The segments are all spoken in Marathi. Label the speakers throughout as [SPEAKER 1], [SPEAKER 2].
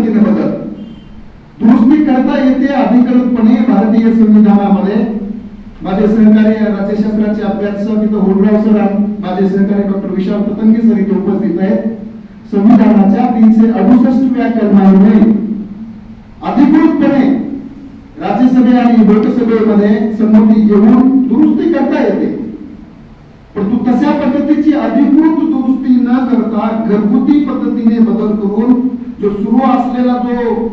[SPEAKER 1] पद्धतीने बदल. दुरुस्ती करता येते अधिकृतपणे भारतीय संविधानामध्ये. माझे सहकारी राज्यशास्त्राचे अभ्यासक इथं होडराव सर माझे सहकारी डॉक्टर विशाल पतंगे सर इथे उपस्थित आहेत. संविधानाच्या तीनशे अडुसष्टव्या कलमामुळे अधिकृतपणे राज्यसभे आणि लोकसभेमध्ये संमती घेऊन दुरुस्ती करता येते. परंतु तशा पद्धतीची अधिकृत दुरुस्ती न करता घरगुती पद्धतीने बदल करून जो सुरू असलेला जो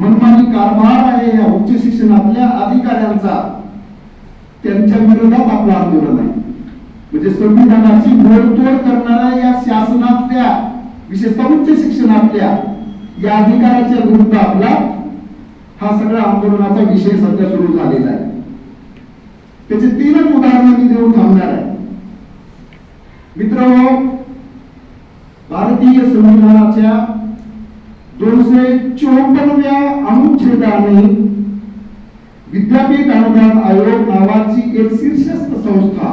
[SPEAKER 1] मनमानी कारभार आहे या उच्च शिक्षणातल्या अधिकाऱ्यांचा त्यांच्या विरोधात आपलं आंदोलन आहे. म्हणजे संविधानाची मोडतोड करणाऱ्या या शासनातल्या विशेषतः उच्च शिक्षणातल्या या अधिकाऱ्याच्या विरुद्ध आपला हा सगळा आंदोलनाचा विषय सध्या सुरू झालेला आहे. त्याचे तीनच उदाहरणं मी देऊन थांबणार आहे. मित्र भारतीय संविधानाच्या दोनशे चोपन्नव्या अनुच्छेदाने विद्यापीठ अनुदान आयोग नावाची एक शीर्षस्थ संस्था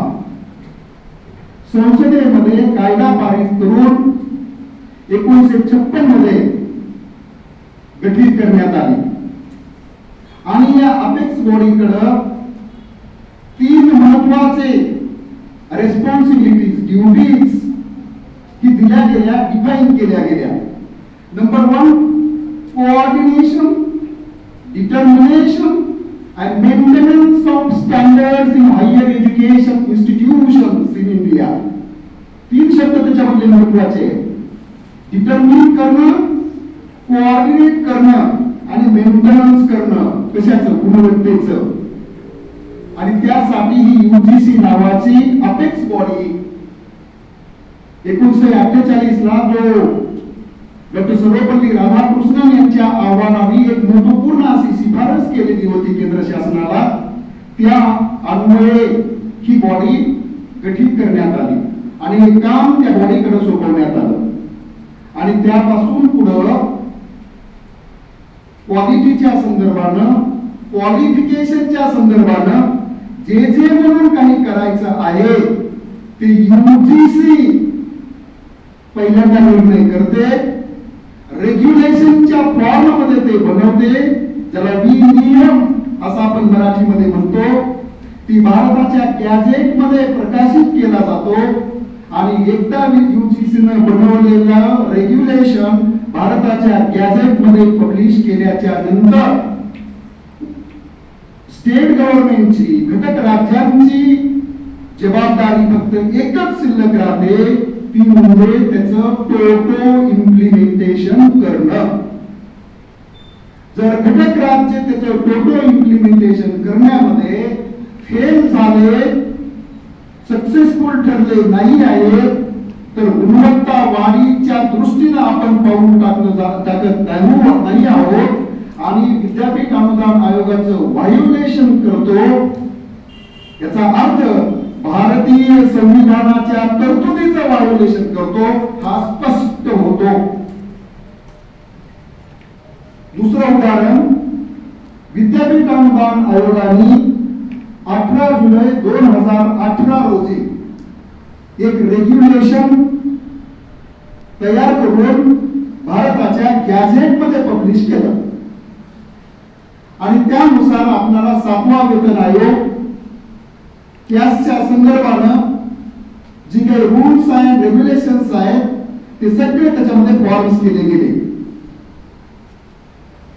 [SPEAKER 1] संसदेमध्ये कायदा पारित करून एकोणीसशे छप्पनमध्ये गठीत करण्यात आली. आणि या अपेक्स बॉडीकडं तीन महत्त्वाचे रेस्पॉन्सिबिलिटीज ड्युटीज ही दिल्या गेल्या डिफाईन केल्या गेल्या. Number one coordination determination and maintenance of standards in higher education institutions in India. तीन शब्द त्याच्यामधले महत्त्वाचे डिटर्मिन करणं कोऑर्डिनेट करणं आणि मेंटेनन्स करणं. कशाचं? गुणवत्तेचं. आणि त्यासाठी ही युजीसी नावाची अपेक्स बॉडी एकोणीसशे अठ्ठेचाळीस ला जो डॉक्टर सर्वपल्ली राधाकृष्णन यांच्या आव्हानाने एक महत्त्वपूर्ण अशी शिफारस केलेली होती केंद्र शासनाला त्या अन्वये ही बॉडी गठीत करण्यात आली आणि हे काम त्या बॉडीकडे सोपवण्यात आलं. आणि त्यापासून पुढं क्वालिटीच्या संदर्भानं क्वालिफिकेशनच्या संदर्भानं जे जे म्हणून काही करायचं आहे ते युजीसी पहिल्यांदा निर्णय करते. रेग्युलेशनच्या फॉर्ममध्ये ते बनवते. ज्याला नियम असं आपण मराठीमध्ये म्हणतो. ती भारताच्या गॅझेटमध्ये प्रकाशित केला जातो. आणि एकदा युजीसी बनवलेलं रेग्युलेशन भारताच्या गॅझेटमध्ये पब्लिश केल्याच्यानंतर स्टेट गव्हर्नमेंटची घटक राज्यांची जबाबदारी फक्त एकच शिल्लक राहते. ती म्हणजे त्याचं टोटो इम्प्लिमेंटेशन करणं. जर घटक राज्य त्याचं टोटो इम्प्लिमेंटेशन करण्यामध्ये फेल झाले सक्सेसफुल ठरले नाही आहे तर गुणवत्ता वाढीच्या दृष्टीनं आपण पाऊल टाकलं टाकत नाही नाही आहोत. आणि विद्यापीठ अनुदान आयोगाचं व्हायोलेशन करतो. याचा अर्थ भारतीय संविधानाच्या तरतुदीचं व्हायोलेशन करतो हा स्पष्ट होतो. दुसरं उदाहरण विद्यापीठ अनुदान आयोगाने अठरा जुलै दोन हजार अठरा रोजी एक रेग्युलेशन तयार करून भारताच्या गॅझेटमध्ये पब्लिश केलं. आणि त्यानुसार आपल्याला सातवा वेतन आयोग त्याच्या संदर्भानं जी काही रूल्स आहेत रेग्युलेशन्स आहेत ते सगळे त्याच्यामध्ये फॉर्म्स केले गेले.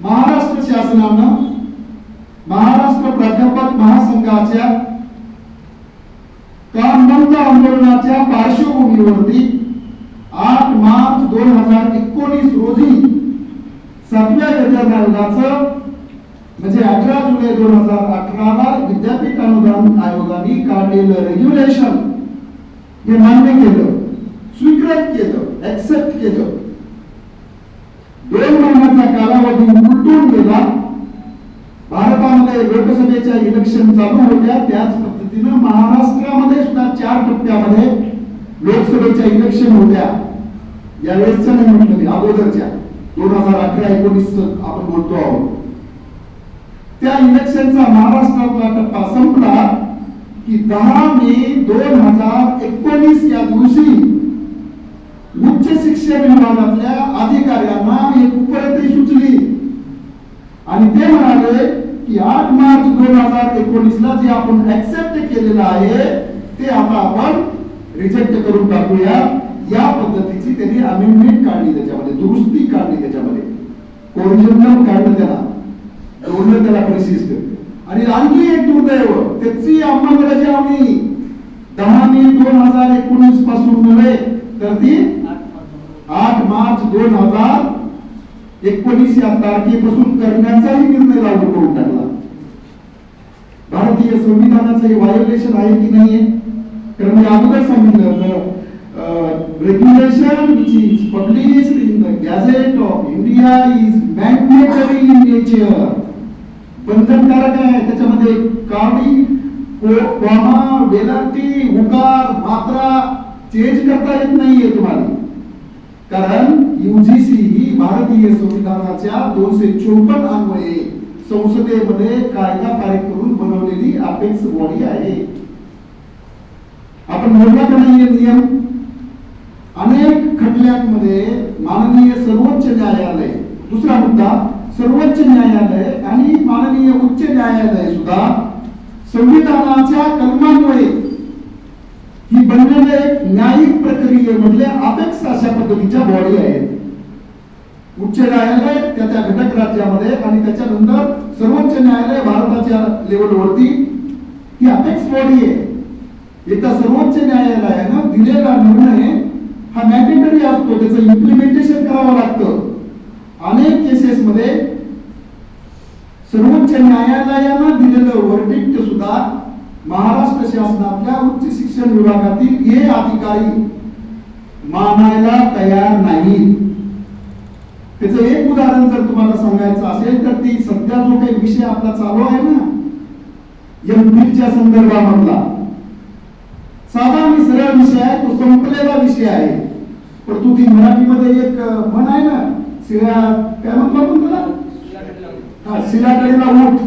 [SPEAKER 1] महाराष्ट्र शासनानं महाराष्ट्र प्राध्यापक महासंघाच्या काम बंद आंदोलनाच्या पार्श्वभूमीवरती आठ मार्च दोन हजार एकोणीस रोजी सातव्या वेतन म्हणजे अठरा जुलै दोन हजार अठराला विद्यापीठ अनुदान आयोगाने काढलेलं रेग्युलेशन हे मान्य केलं स्वीकृत केलं ऍक्सेप्ट केलं. दोन महिन्याचा कालावधी उलटून गेला. भारतामध्ये लोकसभेच्या इलेक्शन चालू होत्या. त्याच पद्धतीनं महाराष्ट्रामध्ये सुद्धा चार टप्प्यामध्ये लोकसभेच्या इलेक्शन होत्या. यावेळेसच्या नाही म्हटलं मी अगोदरच्या. दोन हजार अठरा एकोणीस आपण बोलतो आहोत. त्या इलेक्शनचा महाराष्ट्रातला टप्पा संपला की दहा मे दोन हजार एकोणीस या दिवशी उच्च शिक्षण विभागातल्या अधिकाऱ्यांना एक उपरती आणि ते म्हणाले की आठ मार्च दोन हजार एकोणीस ला जे आपण ऍक्सेप्ट केलेलं आहे ते आता आपण रिजेक्ट करून टाकूया. या पद्धतीची त्यांनी अमेंडमेंट काढली त्याच्यामध्ये दुरुस्ती काढली त्याच्यामध्ये. कोरिजिनल काढलं त्याला? जोडलं त्याला परिशिष्ट आणि आणखी एक दुर्दैव त्याची अंमलबजावणी आम्ही दहा मे दोन हजार एकोणीसपासून नव्हे तर ती आठ मार्च दोन हजार एकोणीस या तारखेपासून करण्याचाही निर्णय लागू करून टाकला. भारतीय संविधानाचं हे व्हायोलेशन आहे की नाहीये? कारण मी अगोदर सांगितलं regulation which is publish in the gazette of India is mandatory in nature बंधनकारक आहे. त्याच्यामध्ये काळी कॉमा वेलांटी उकार मात्रा चेंज करता येत नाहीये तुम्हाला. कारण युजीसी ही भारतीय संविधानाच्या दोनशे चोपन्न अन्वये संसदेमध्ये कायदा पारित करून बनवलेली अपेक्स बॉडी आहे. आपण मोडला का नाहीये नियम? अनेक खटल्यांमध्ये माननीय सर्वोच्च न्यायालय दुसरा मुद्दा सर्वोच्च न्यायालय आणि माननीय उच्च न्यायालय सुद्धा संविधानाच्या कलमान्वये ही बनलेले एक न्यायिक प्रक्रियेमधले म्हणजे अपेक्ष अशा पद्धतीच्या बॉडी आहेत. उच्च न्यायालय त्याच्या घटक राज्यामध्ये आणि त्याच्यानंतर सर्वोच्च न्यायालय भारताच्या लेवलवरती ही अपेक्ष बॉडी आहे. एकदा सर्वोच्च न्यायालयानं दिलेला निर्णय हा मॅन्डेटरी असतो त्याचं इम्प्लिमेंटेशन करावं लागतं. अनेक केसेस मध्ये सर्वोच्च न्यायालयानं दिलेलं वर्डिक्ट सुद्धा महाराष्ट्र शासनातल्या उच्च शिक्षण विभागातील हे अधिकारी मानायला तयार नाहीत त्याचं एक उदाहरण जर तुम्हाला सांगायचं असेल तर ती सध्या जो काही विषय आपला चालू आहे ना एमपीच्या संदर्भामधला. साधा आणि सरळ विषय आहे तो संपलेला विषय आहे. परंतु ती मराठीमध्ये एक म्हण आहे ना शिळ्या काय म्हणतो आपण त्याला? हा शिलाकडीला ऊठ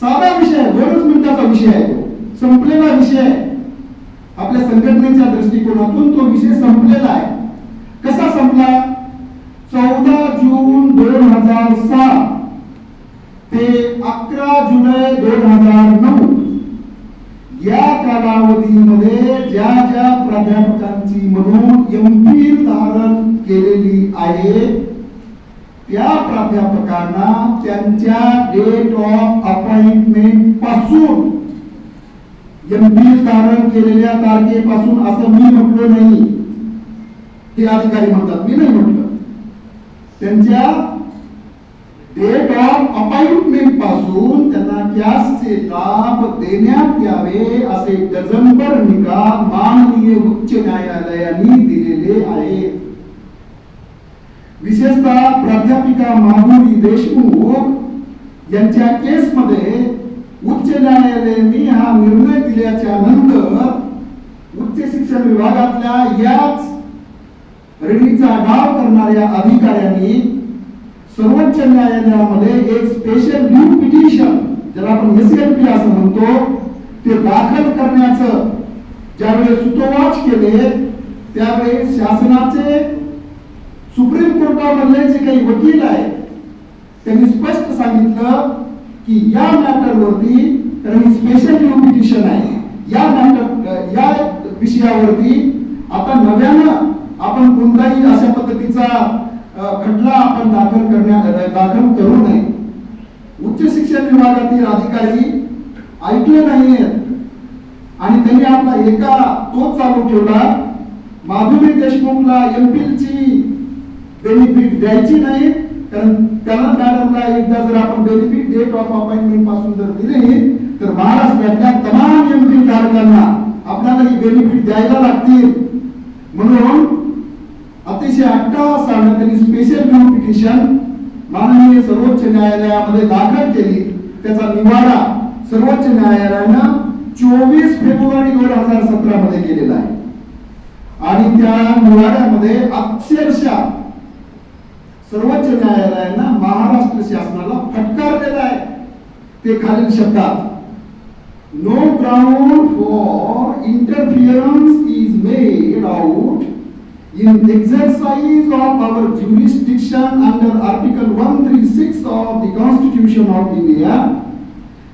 [SPEAKER 1] साधा विषय आहे दोनच मिनिटाचा विषय आहे तो. संपलेला विषय आहे. आपल्या संघटनेच्या दृष्टिकोनातून तो विषय संपलेला आहे. कसा संपला? चौदा जून दोन हजार सात ते अकरा जुलै दोन हजार नऊ. या कालावधीमध्ये ज्या ज्या प्राध्यापकांची म्हणून एमपील धारण केलेली आहे त्या प्राध्यापकांना त्यांच्या डेट ऑफ अपॉइंटमेंटपासून एमपील धारण केलेल्या तारखेपासून असं मी म्हटलं नाही. ते अधिकारी म्हणतात मी नाही म्हटलं. त्यांच्या डेट ऑफ अपॉइंटमेंटपासून त्यांना कॅशचे लाभ देण्यात यावे असे डझनभर निकाल माननीय उच्च न्यायालयाने दिलेले आहेत विशेषतः प्राध्यापिका माधुरी देशमुख यांच्या केस मध्ये उच्च न्यायालयाने हा निर्णय दिल्याच्या नंतर उच्च शिक्षण विभागातल्या याच रणीचा डाव करणाऱ्या अधिकाऱ्यांनी सर्वोच्च न्यायालयामध्ये एक स्पेशल न्यू पिटिशन ज्याला आपण एसएलपी असं म्हणतो ते दाखल करण्याचं ज्यावेळेस सुतोवाच केले त्यावेळेस शासनाचे सुप्रीम कोर्टामधले जे काही वकील आहेत त्यांनी स्पष्ट सांगितलं की या मॅटरवरती कारण ही स्पेशल न्यू पिटिशन आहे. या मॅटर या विषयावरती आता नव्यानं आपण कोणताही अशा पद्धतीचा खटला आपण दाखल करण्या दाखल करू नये. उच्च शिक्षण विभागातील अधिकारी ऐकले नाहीयेत. आणि त्यांनी आपला एका तोच चालू ठेवला. माधुरी देशमुखला एमपीलची बेनिफिट द्यायची नाही. कारण त्याला मॅडमला एकदा जर आपण बेनिफिट डेट ऑफ अपॉइंटमेंटपासून जर दिली तर महाराष्ट्रातल्या तमाम एमपी धारकांना आपल्याला ही बेनिफिट द्यायला लागतील. म्हणून अतिशय अट्टासानं त्यांनी स्पेशल न्यू पिटिशन माननीय सर्वोच्च न्यायालयामध्ये दाखल केली. त्याचा निवाडा सर्वोच्च न्यायालयानं चोवीस फेब्रुवारी दोन हजार सतरा मध्ये केलेला आहे. आणि त्या निवाड्यामध्ये अक्षरशः सर्वोच्च न्यायालयानं महाराष्ट्र शासनाला फटकारलेला आहे. ते खालील शब्दात no ground for interference is made out in exercise of our jurisdiction under Article 136 of the Constitution of India,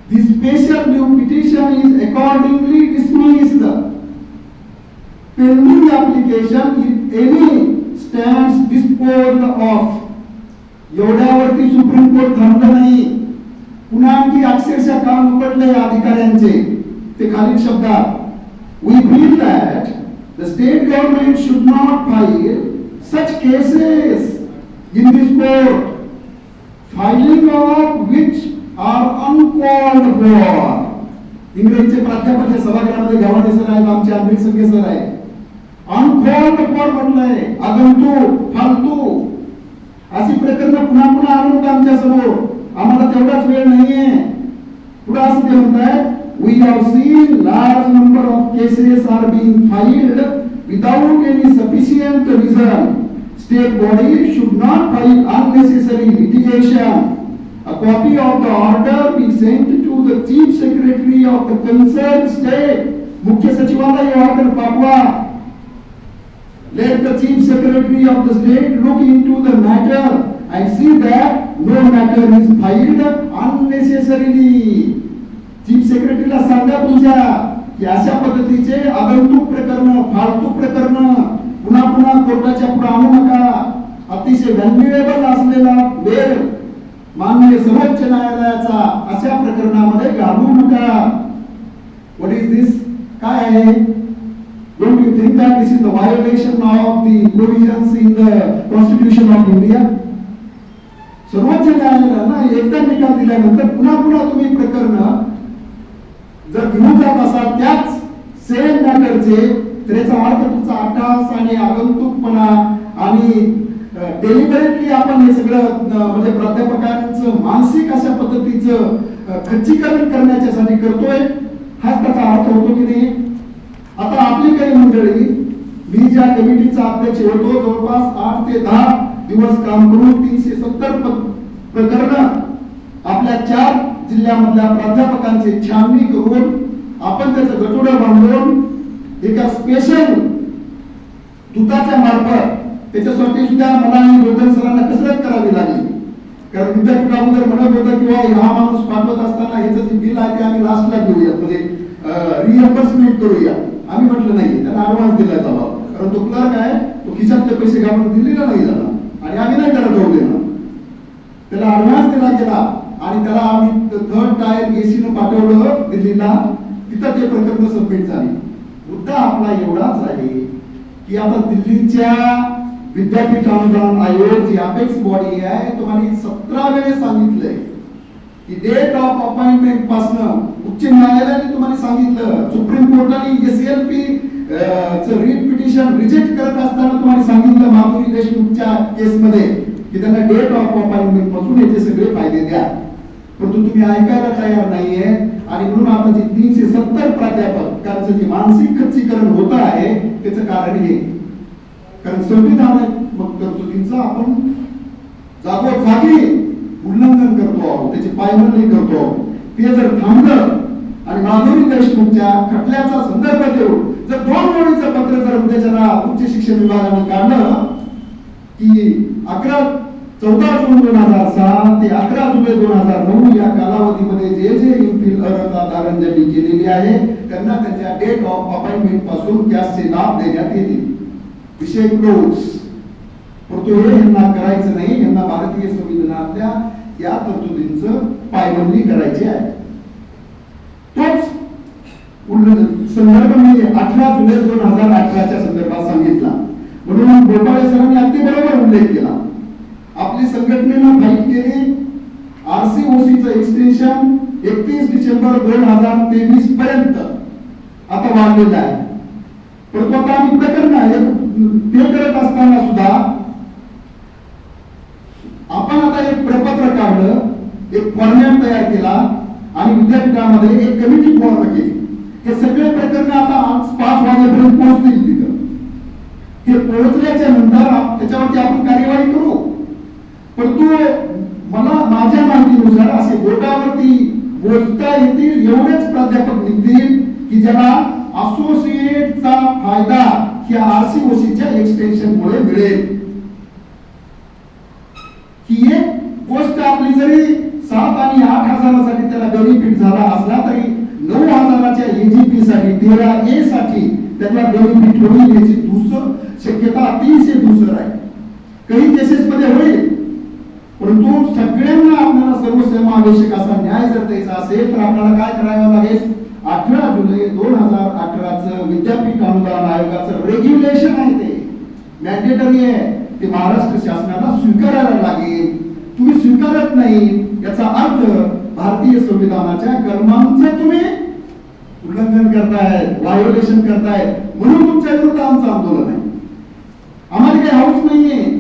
[SPEAKER 1] the special due petition is accordingly dismissed. Pending application if any stands disposed of. एवढ्यावरती supreme court थांबलं नाही पुन्हा आणखी अक्षरशः काम उपटले अधिकाऱ्यांचे ते खालील शब्दात we feel that The state government should not file such cases in this court. Filing of which are uncalled for. इंग्रजीचे प्राध्यापक सभागृहामध्ये घ्यावा सर आहेत आमचे आंबेड संघे सर आहे अनकॉल्ड फॉर म्हटलंय आगंतू फालतू. अशी प्रकरण पुन्हा पुन्हा आलो का आमच्यासमोर आम्हाला तेवढाच वेळ नाहीये. पुढे असं ते म्हणताय we have seen large number of cases are being filed without any sufficient reason. State body should not file unnecessary litigation. A copy of the order be sent to the Chief Secretary of the concerned state. Mukhya Sachivada order Papua. Let the Chief Secretary of the state look into the matter and see that no matter is filed unnecessarily. सेक्रेटरीला सांगा तुझ्या की अशा पद्धतीचे आगंतुक प्रकरण फालतू प्रकरण पुन्हा पुन्हा कोर्टाच्या पुढे आणू नका. अतिशय व्हॅल्युएबल असलेला वेळ माननीय सर्वोच्च न्यायालयाचा अशा प्रकरणामध्ये घालू नका. व्हॉट इज दिस काय आहे? Don't you think that this is the violation of the provisions in the constitution of India सर्वोच्च न्यायालयानं एकदा निकाल दिल्यानंतर पुन्हा पुन्हा तुम्ही प्रकरण जर घेऊन जात असाल त्याच सेम मॅटरचे तर याचा अर्थ तुमचा अट्टास आणि आगंतुकपणा आणि डेलिबरेटली आपण हे सगळं म्हणजे प्राध्यापकांचं मानसिक अशा पद्धतीचं खच्चीकरण करण्याच्यासाठी करतोय. हाच त्याचा अर्थ होतो की नाही? आता आपली काही मंडळी मी ज्या कमिटीचा अध्यक्ष होतो जवळपास आठ ते दहा दिवस काम करून तीनशे सत्तर प्रकरण आपल्या चार जिल्ह्यामधल्या प्राध्यापकांचे छाननी करून आपण त्याचं गटोडं बांधून एका स्पेशल दूताच्या मार्फत त्याच्यासाठी सुद्धा मला आणि सरांना कसरत करावी लागली. कारण विद्यापीठामध्ये म्हणत होतं किंवा हा माणूस पाठवत असताना ह्याचं जे बिल आहे ते आम्ही लास्टला घेऊया म्हणजे रिएम्बर्समेंट करूया. आम्ही म्हटलं नाही त्यांना ऍडव्हान्स दिलाय जावा. कारण तो क्लर्क आहे तो खिशातले पैसे घालून दिलेला नाही झाला आणि आम्ही नाही त्याला जाऊ देणार. त्याला ऍडव्हान्स दिला गेला आणि त्याला आम्ही थर्ड टायर एसीनं पाठवलं दिल्लीला. तिथं ते प्रकल्प सबमिट झाले. मुद्दा आपला एवढाच आहे की आता दिल्लीच्या विद्यापीठ अनुदान आयोग जी अपेक्स बॉडी आहे तुम्हाला सतरा वेळेस सांगितलंय. की डेट ऑफ अपॉइंटमेंट पासन उच्च न्यायालयाने तुम्हाला सांगितलं. सुप्रीम कोर्टाने एसएलपी च रीट पिटिशन रिजेक्ट करत असताना तुम्हाला सांगितलं माधुरी देशमुखच्या केसमध्ये की त्यांना डेट ऑफ अपॉइंटमेंटपासून याचे सगळे फायदे द्या. परंतु तुम्ही ऐकायला तयार नाहीये. आणि म्हणून आता जे तीनशे सत्तर प्राध्यापकांचं जे मानसिक खच्चीकरण होत आहे त्याचं कारण हे. कारण संविधान मग तरतुदींचं आपण जागोजागी उल्लंघन करतो आहोत त्याची पायमल्ली करतो आहोत. ते जर थांबलं आणि माधुरी देशमुखच्या खटल्याचा संदर्भ देऊन जर दोन ओळीचं पत्र जर उद्याच्याला उच्च शिक्षण विभागाने काढलं की अकरा चौदा जून दोन हजार सहा ते अकरा जुलै दोन हजार नऊ या कालावधीमध्ये जे जे एमफिल अर्हताधारण ज्यांनी केलेली आहे त्यांना त्यांच्या डेट ऑफ अपॉइंटमेंटपासून गॅसचे लाभ देण्यात येतील. विषय क्लोज. परंतु हे यांना करायचं नाही यांना भारतीय संविधानातल्या या तरतुदींचं पायबंदी करायची आहे. तोच संदर्भ मी अठरा जुलै दोन हजार अठराच्या संदर्भात सांगितला. म्हणून गोपाळे सरांनी अगदी बरोबर उल्लेख केला. आपली संघटनेनं फाईल केली. आरसीओसीचं एक्सटेन्शन एकतीस डिसेंबर दोन हजार तेवीस पर्यंत आता वाढलेलं आहे. परंतु आता आम्ही प्रकरण आहे ते करत असताना सुद्धा आपण आता एक प्रपत्र काढलं एक फॉर्मॅट तयार केला आणि विद्यापीठामध्ये एक कमिटी फॉर्म केली. हे सगळे प्रकरण आता आज पाच वाजेपर्यंत पोहोचतील तिथं. हे पोहोचल्याच्या नंतर त्याच्यावरती आपण कार्यवाही करू. पण तो मला माझ्या माहितीनुसार असे बोटावरती बोलता येतील एवढेच प्राध्यापक निघतील की ज्याला असोसिएटचा फायदा ही आरसीओसीच्या एक्सटेन्शन मुळे मिळेल. ही एक गोष्ट आपली जरी सात आणि आठ हजारासाठी त्याला बेनिफिट झाला असला तरी नऊ हजाराच्या एजीपी साठी तेरा ए साठी त्याला बेनिफिट होईल याची दुसरं शक्यता अतिशय दुसरं आहे. काही केसेस मध्ये होईल. परंतु सगळ्यांना आपल्याला सर्वसमावेशक असा न्याय जर द्यायचा असेल तर आपल्याला काय करावं लागेल? अठरा जुलै दोन हजार अठराचं विद्यापीठ अनुदान आयोगाचं रेग्युलेशन आहे ते. मॅन्डेटरी आहे. ते महाराष्ट्र शासनाला स्वीकारायला लागेल. तुम्ही स्वीकारत नाही याचा अर्थ भारतीय संविधानाच्या कलमांचं तुम्ही उल्लंघन करताय व्हायोलेशन करताय. म्हणून तुमच्या विरुद्ध आमचं आंदोलन आहे. आम्हाला काही हाऊस नाहीये.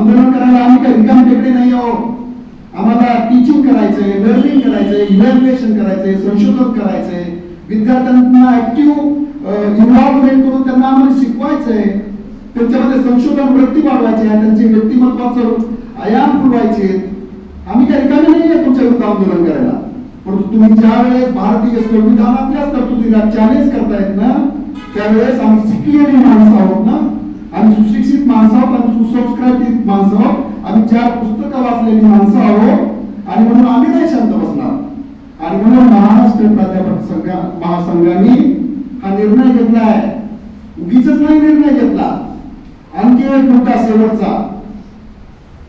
[SPEAKER 1] आंदोलन करायला आम्ही काही रिकाम टेकडे नाही आहोत. आम्हाला टीचिंग करायचंय लर्निंग करायचंय इव्हॅल्युएशन करायचंय संशोधन करायचंय. विद्यार्थ्यांना ऍक्टिव्ह इन्व्हॉल्वमेंट करून त्यांना आम्हाला शिकवायचंय. त्यांच्यामध्ये संशोधन वृत्ती वाढवायची त्यांचे व्यक्तिमत्वाचं आयाम पुरवायचे आम्ही काही रिकामी नाही आहे तुमच्या विरुद्ध आंदोलन करायला. परंतु तुम्ही ज्या वेळेस भारतीय संविधानातल्याच तरतुदीला चॅलेंज करतायत ना त्यावेळेस आम्ही शिकलेली माणसं आहोत ना. आम्ही सुशिक्षित माणसं आहोत आम्ही सुसंस्कृत माणसं आहोत आम्ही चार पुस्तकं वाचलेली माणसं आहोत आणि म्हणून आम्ही नाही शांत बसणार. आणि म्हणून महाराष्ट्र प्राध्यापक संघा महासंघाने हा निर्णय घेतला आहे उगीच नाही निर्णय घेतला. आणखी एक मुद्दा शेवटचा.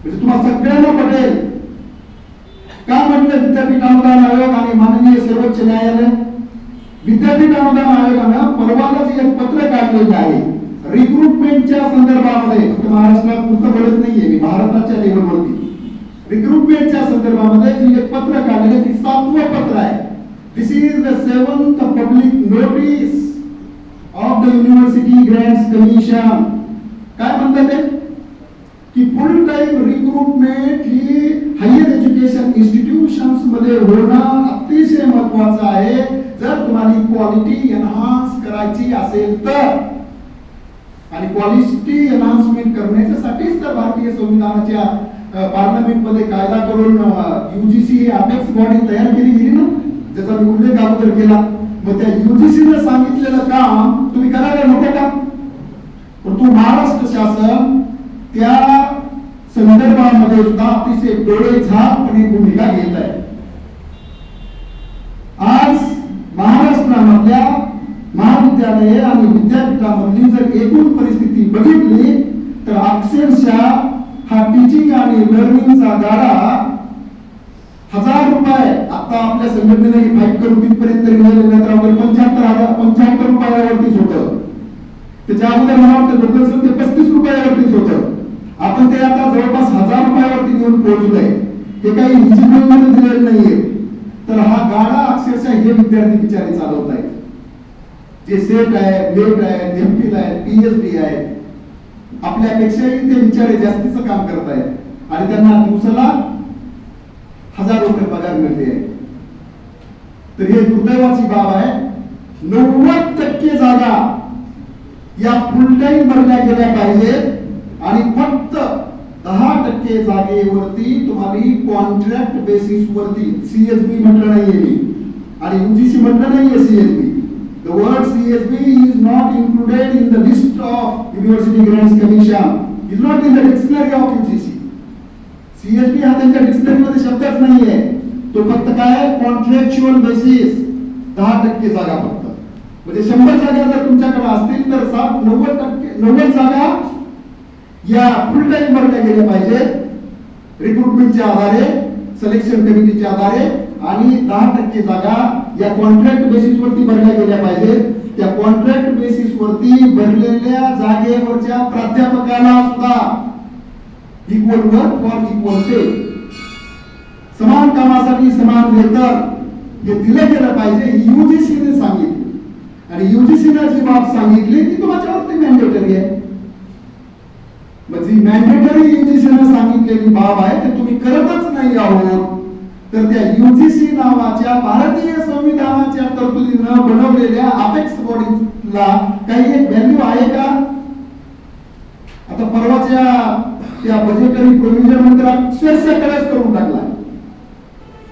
[SPEAKER 1] म्हणजे तुम्हाला सगळ्यांना पटेल. का म्हटलं विद्यापीठ अनुदान आयोग आणि माननीय सर्वोच्च न्यायालय? विद्यापीठ अनुदान आयोगानं परवालाच एक पत्र काढलेलं आहे. रिक्रुटमेंटच्या संदर्भामध्ये फक्त महाराष्ट्रात पुस्तक बोलत नाहीये मी भारताच्या लेवलवरती रिक्रुटमेंटच्या संदर्भामध्ये जी एक पत्र काढले ती सातवं पत्र आहे. This is the seventh public notice of the university grants commission काय म्हणतात ते? की फुल टाइम रिक्रुटमेंट ही हायर एज्युकेशन इन्स्टिट्यूशन्समध्ये होणं अतिशय महत्वाचं आहे. जर तुम्हाला क्वालिटी एनहान्स करायची असेल तर. आणि क्वालिटी एनहान्समेंट करण्याच्यासाठीच तर भारतीय संविधानाच्या पार्लमेंटमध्ये कायदा करून युजीसी ही अपेक्स बॉडी तयार केली गेली ना? ज्याचा मी उल्लेख अगोदर केला. मग त्या युजीसी ने सांगितलेलं काम तुम्ही करायला नको का? परंतु महाराष्ट्र शासन त्या संदर्भामध्ये सुद्धा अतिशय डोळे झाकपणे भूमिका घेत आहे. आज महाराष्ट्रामधल्या विद्यालये आणि विद्यापीठामधली जर एकूण परिस्थिती बघितली तर अक्षरशः हा टीचिंग आणि लर्निंगचा गाडा हजार रुपये आता आपल्या संघटनेने फाईट करून तिथपर्यंत गेले नंतर पंच्याहत्तर हजार पंच्याहत्तर रुपयावरतीच होतं त्याच्या अगोदर मला वाटतं टोटल ते पस्तीस रुपयावरतीच होतं. आपण ते आता जवळपास हजार रुपयावरती घेऊन पोहोचलोय. हे काही इंजिनिअरिंगमध्ये दिलेलं नाहीये. तर हा गाडा अक्षरशः हे विद्यार्थी बिचारे चालवत आहेत जे सेट आहे लेट आहे एमपील आहे पीएचडी आहे. आपल्यापेक्षाही ते बिचारे जास्तीचं काम करत आहेत. आणि त्यांना दिवसाला हजार रुपये पगार मिळते. तर हे दुर्दैवाची बाब आहे. नव्वद टक्के जागा या फुल टाइम भरल्या गेल्या पाहिजेत आणि फक्त दहा टक्के जागेवरती तुम्हाला कॉन्ट्रॅक्ट बेसिस वरती सीएसबी म्हटलं नाहीये. आणि युजीसी म्हटलं नाहीये CSB The word CSB is not included in the list of University Grants Commission. Is not in the dictionary of UGC. CSB हा त्यांच्या डिक्शनरी शब्दच नाहीये तो फक्त काय कॉन्ट्रॅक्च्युअल बेसिस दहा टक्के जागा फक्त म्हणजे शंभर जागा जर तुमच्याकडे असतील तर सात नव्वद टक्के, नव्वद जागा या फुल टाइम भरल्या गेल्या पाहिजेत रिक्रुटमेंटच्या आधारे सिलेक्शन कमिटीच्या आधारे आणि दहा टक्के जागा या कॉन्ट्रॅक्ट बेसिस वरती भरल्या गेल्या पाहिजेत. त्या कॉन्ट्रॅक्ट बेसिस वरती भरलेल्या जागेवरच्या प्राध्यापकाला सुद्धा equal work for equal pay समान कामासाठी समान वेतन हे दिलं गेलं पाहिजे युजीसीने सांगितलं. आणि युजीसीने जी बाब सांगितली ती तुमच्यावरती मॅन्डेटरी आहे. मग जी मॅन्डेटरी युजीसीने सांगितलेली बाब आहे ते तुम्ही करतच नाही आहोत. तर त्या युजीसी नावाच्या भारतीय संविधानाच्या तरतुदीनं बनवलेल्या अपेक्स बॉडीला काही एक व्हॅल्यू आहे का? आता परवाच्या त्या बजेटरी प्रोव्हिजन नंतर अक्षरशः कळस करून टाकला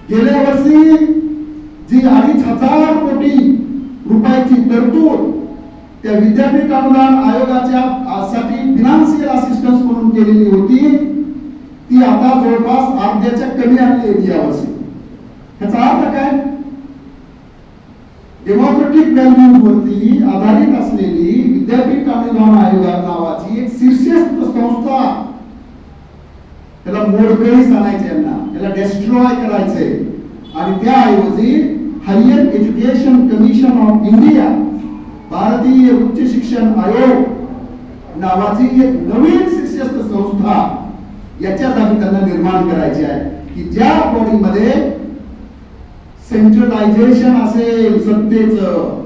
[SPEAKER 1] गेल्या वर्षी जी अडीच हजार कोटी रुपयाची तरतूद त्या विद्यापीठ अनुदान आयोगाच्या साठी फिनान्शियल असिस्टन्स म्हणून केलेली होती जवळपास अर्ध्याच्या कमी आणली आहे यावर्षी. ह्याचा अर्थ काय? डेमोक्रेटिक व्हॅल्यूज वरती आधारित असलेली विद्यापीठ अनुदान आयोग नावाची एक शीर्षस्थ संस्था. त्याला मोडकळीस आणायचे यांना. त्याला डेस्ट्रॉय करायचे आणि त्याऐवजी higher education commission of India भारतीय उच्च शिक्षण आयोग नावाची एक नवीन शीर्षस्थ संस्था याच्यात आम्ही त्यांना निर्माण करायचे आहे. की ज्या बॉडीमध्ये सेंट्रलायझेशन असेल सत्तेचं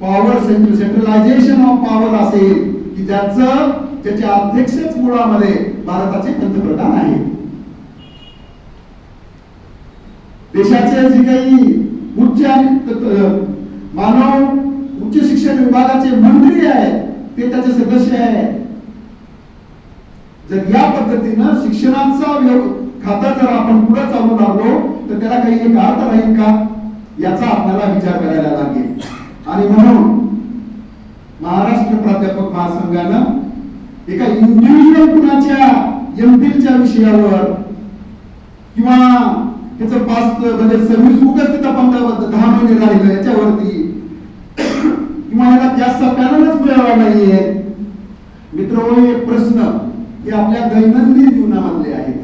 [SPEAKER 1] power central centralisation of power असेल की ज्याचं ज्याच्या अध्यक्षच मुळामध्ये भारताचे पंतप्रधान आहेत. देशाचे जे काही उच्च आणि मानव उच्च शिक्षण विभागाचे मंत्री आहेत ते त्याचे सदस्य आहेत. जर या पद्धतीनं शिक्षणाचा व्यव- खाता जर आपण पुढे चालू लागलो तर त्याला काही एक अर्थ राहील का? याचा आपल्याला विचार करायला लागेल. आणि म्हणून महाराष्ट्र प्राध्यापक महासंघानं एका इंडिव्हिज्युअल कुणाच्या एमपीलच्या विषयावर किंवा त्याचं पास म्हणजे सर्व्हिस उगाच तिथं पंधरा दहा महिने राहिलं याच्यावरती किंवा याला जास्त पॅनलच मिळावा नाहीये. मित्र हो, एक प्रश्न. हे आपल्या दैनंदिन जीवनामधले आहेत.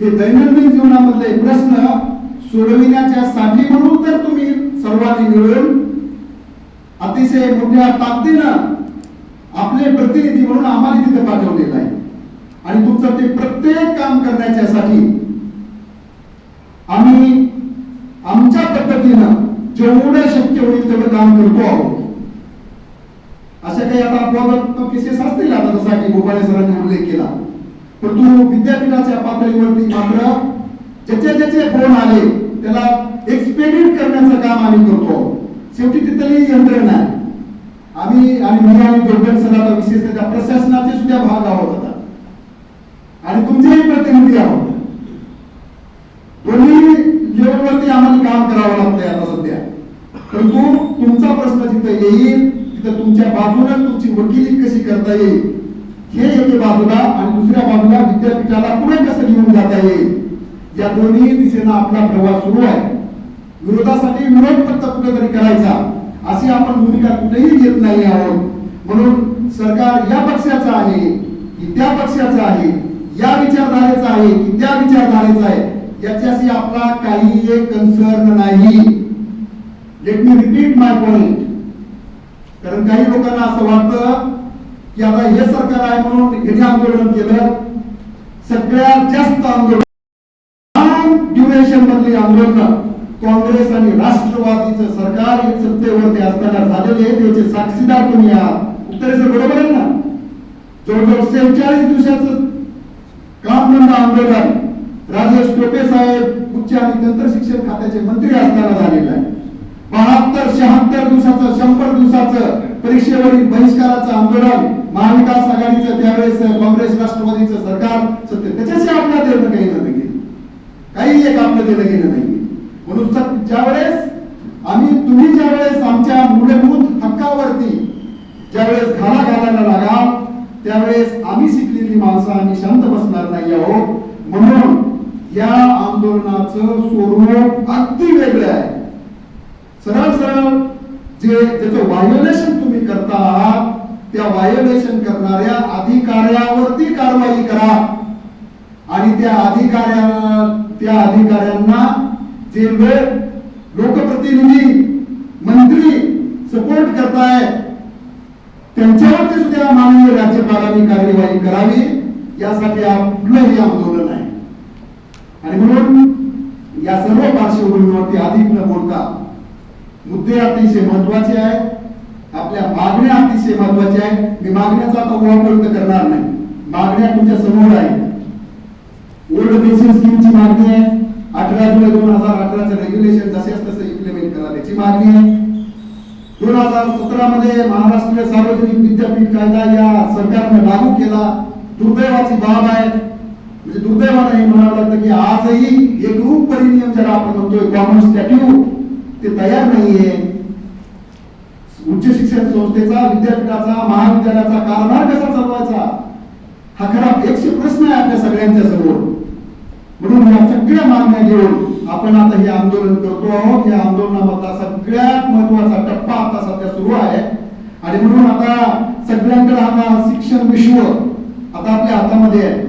[SPEAKER 1] हे दैनंदिन जीवनामधले प्रश्न सोडविण्याच्या साठी म्हणून तर तुम्ही सर्वांनी मिळून अतिशय मोठ्या ताकदीनं आपले प्रतिनिधी म्हणून आम्हाला तिथे पाठवलेलं आहे. आणि तुमचं ते प्रत्येक काम करण्याच्यासाठी आम्ही आमच्या पद्धतीनं जेवढं शक्य होईल तेवढं काम करतो आहोत. अशा काही आता अपवादात्मक केसेस असतील आता जसा की गोपाळे सरांनी उल्लेख केला. परंतु विद्यापीठाच्या पातळीवरती मात्र ज्याचे ज्याचे फोन आले त्याला एक्सपेडिट करण्याचं काम आम्ही करतो. शेवटी तिथली यंत्रणा आहे आम्ही आणि मी आणि जोडकर सर आता विशेषतः त्या प्रशासनाचे सुद्धा भाग आहोत आता. आणि तुमचेही प्रतिनिधी आहोत. दोन्ही लेवलवरती आम्हाला काम करावं लागतंय आता सध्या. परंतु तुमचा प्रश्न जिथं येईल तिथं तुमच्या बाजूला तुमची वकिली कशी करता येईल? हे एके बाजूला आणि दुसऱ्या बाजूला विद्यापीठाला पुढे कसं घेऊन जाता येईल? या दोन्ही दिशेनं आपला प्रवास सुरू आहे. विरोधासाठी विरोध फक्त कुठेतरी करायचा. अशी आपण भूमिका कुठेही घेत नाही आहोत. म्हणून सरकार या पक्षाचं आहे की त्या पक्षाचं आहे या विचारधारेचा आहे की त्या विचारधारेचा आहे याच्याशी आपला काही एक कन्सर्न नाही. Let me repeat my point कारण काही लोकांना असं वाटतं की आता हे सरकार आहे म्हणून हे आंदोलन केलं. सगळ्यात जास्त आंदोलन ड्युरेशन मधली आंदोलन काँग्रेस आणि राष्ट्रवादीचं सरकार हे सत्तेवरती असताना झालेले त्याचे साक्षीदार तुम्ही आहात उत्तरेचं बरोबर आहे ना? जवळजवळ सेहेचाळीस दिवसाचं काम बंद आंदोलन राजेश टोपे साहेब उच्च आणि तंत्र शिक्षण खात्याचे मंत्री असताना झालेलं आहे. बहात्तर शहात्तर दिवसाचं शंभर दिवसाचं परीक्षेवरील बहिष्काराचं आंदोलन महाविकास आघाडीचं त्यावेळेस काँग्रेस राष्ट्रवादीचं सरकार सत्य. त्याच्याशी आपलं देणं काही नाही. काही एक आपलं देणं घेणं नाही. म्हणून ज्यावेळेस आम्ही तुम्ही ज्यावेळेस आमच्या मूलभूत हक्कावरती ज्यावेळेस घाला घालायला लागाल त्यावेळेस आम्ही शिकलेली माणसं आम्ही शांत बसणार नाही आहोत. म्हणून या आंदोलनाचं स्वरूप अगदी वेगळं आहे. सरळ सरळ जे ज्याचं व्हायोलेशन तुम्ही करता आहात त्या व्हायोलेशन करणाऱ्या अधिकाऱ्यावरती कारवाई करा. आणि त्या अधिकाऱ्यांना त्या अधिकाऱ्यांना जे लोक लोकप्रतिनिधी मंत्री सपोर्ट करतायत त्यांच्यावरती सुद्धा माननीय राज्यपालांनी कार्यवाही करावी. यासाठी आपलं हे आंदोलन आहे. आणि म्हणून या सर्व पार्श्वभूमीवरती अधिक न बोलता मुद्दे अतिशय महत्वाचे आहेत. आपल्या मागण्या अतिशय महत्वाच्या आहेत. मी मागण्याचा आता उहापोर्त करणार नाही. मागण्या तुमच्या समोर आहेत. ओल्ड पेन्शन स्कीमची मागणी आहे. अठरा जुलै दोन हज़ार अठराचं रेग्युलेशन जसे तसं इम्प्लिमेंट करा त्याची मागणी आहे. दोन हज़ार सतरा मध्ये महाराष्ट्र सार्वजनिक विद्यापीठ कायदा या सरकारने लागू केला. दुर्दैवाची बाब आहे. म्हणजे दुर्दैवानं हे म्हणावं लागतं की आजही एक रूप परिनियम ज्याला आपण म्हणतोय कॉमन स्टॅट्यू ते तयार नाहीये. उच्च शिक्षण संस्थेचा विद्यापीठाचा महाविद्यालयाचा कारभार कसा चालवायचा? हा खरा एकशे प्रश्न आहे आपल्या सगळ्यांच्या समोर. म्हणून या सगळ्या मागण्या घेऊन आपण आता हे आंदोलन करतो आहोत. या आंदोलनामधला सगळ्यात महत्त्वाचा टप्पा आता सध्या सुरू आहे. आणि म्हणून आता सगळ्यांकडे आता शिक्षण विश्व आता आपल्या हातामध्ये आहे.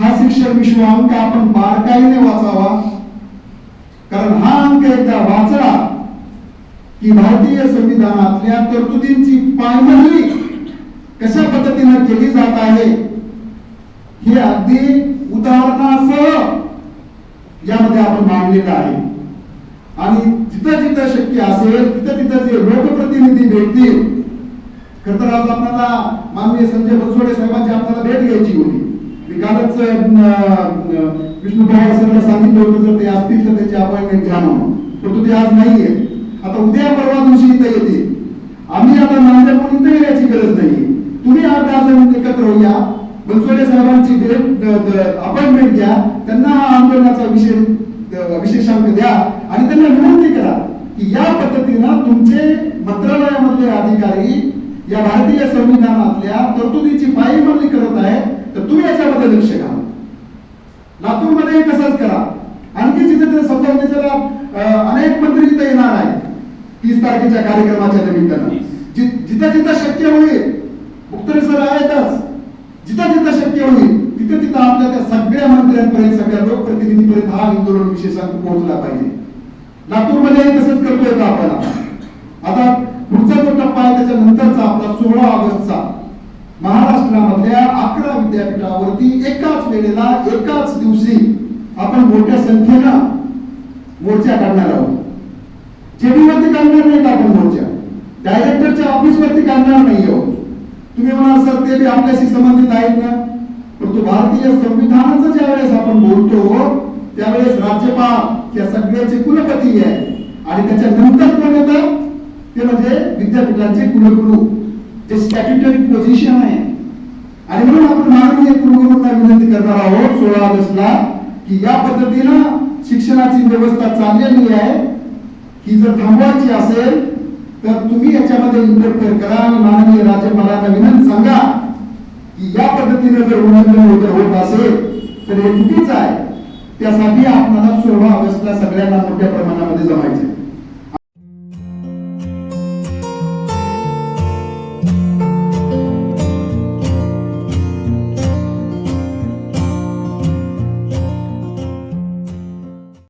[SPEAKER 1] हा शिक्षण विश्व अंक आपण बारकाईने वाचावा. कारण हा अंक एकदा वाचला की भारतीय संविधानातल्या तरतुदींची पायमल्ली कशा पद्धतीनं केली जात आहे हे अगदी उदाहरणासह यामध्ये आपण मांडलेलं आहे. आणि जिथं जिथं शक्य असेल तिथं तिथं जे लोकप्रतिनिधी भेटतील खर तर आज आपल्याला माननीय संजय बनसोडे साहेबांची आपल्याला भेट घ्यायची होती. मी कालच विष्णू सरला सांगितलं होतं जर ते असतील तर त्याची अपॉइंटमेंट घ्या म्हणून परंतु ते आज नाहीये. आता उद्या परवा दिवशी इथं येतील. आम्ही आता नांदेड कोण इथं येण्याची गरज नाही तुम्ही आठ दहा जण एकत्र होऊया. बनसोडे साहेबांची भेट अपॉइंटमेंट घ्या. त्यांना हा आंदोलनाचा विषय विशेषांक द्या. आणि त्यांना विनंती करा की या पद्धतीनं तुमचे मंत्रालयामधले अधिकारी या भारतीय संविधानातल्या तरतुदीची पायमल्ली करत आहे तर तुम्ही याच्यामध्ये लक्ष घाला. लातूरमध्ये तसंच करा? आणखी जिथे ते म्हणजे अनेक मंत्री तिथे येणार आहेत तीस तारखेच्या कार्यक्रमाच्या निमित्तानं. जिथं जिथं शक्य होईल मुक्तरी सर आहेतच. जिथं जिथं शक्य होईल तिथं तिथं आपल्या त्या सगळ्या मंत्र्यांपर्यंत सगळ्या लोकप्रतिनिधीपर्यंत हा आंदोलन विशेषांक पोहोचला पाहिजे. लातूरमध्ये तसंच करतोय का आपण आता? आता पुढचा जो टप्पा आहे त्याच्या नंतरचा आपला सोळा ऑगस्टचा. महाराष्ट्रामधल्या अकरा विद्यापीठावरती एकाच वेळेला एकाच दिवशी आपण मोठ्या संख्येनं मोर्चा काढणार आहोत. चेडीवरती काढणार नाही का आपण मोर्चा? डायरेक्टरच्या ऑफिस वरती काढणार नाही आहोत. तुम्ही म्हणाल सर ते आपल्याशी संबंधित आहेत ना? परंतु भारतीय संविधानाचं ज्या वेळेस आपण बोलतो त्यावेळेस राज्यपाल या सगळ्याचे कुलपती आहे आणि त्याच्या नंतर कोण येतं? ते म्हणजे विद्यापीठांचे कुलगुरू. ते स्टॅट्युटरी पोझिशन आहे. आणि म्हणून आपण माननीय कुलगुरूंना विनंती करणार आहोत सोळा ऑगस्टला की या पद्धतीनं शिक्षणाची व्यवस्था चाललेली आहे. की जर थांबवायची असेल तर तुम्ही याच्यामध्ये इंटरफेअर करा आणि माननीय राज्यपालांना विनंती सांगा की या पद्धतीने जर उल्लंघन होत होत असेल तर हे चुकीचं आहे. त्यासाठी आपल्याला सोळा ऑगस्टला सगळ्यांना मोठ्या प्रमाणामध्ये जमायचं आहे.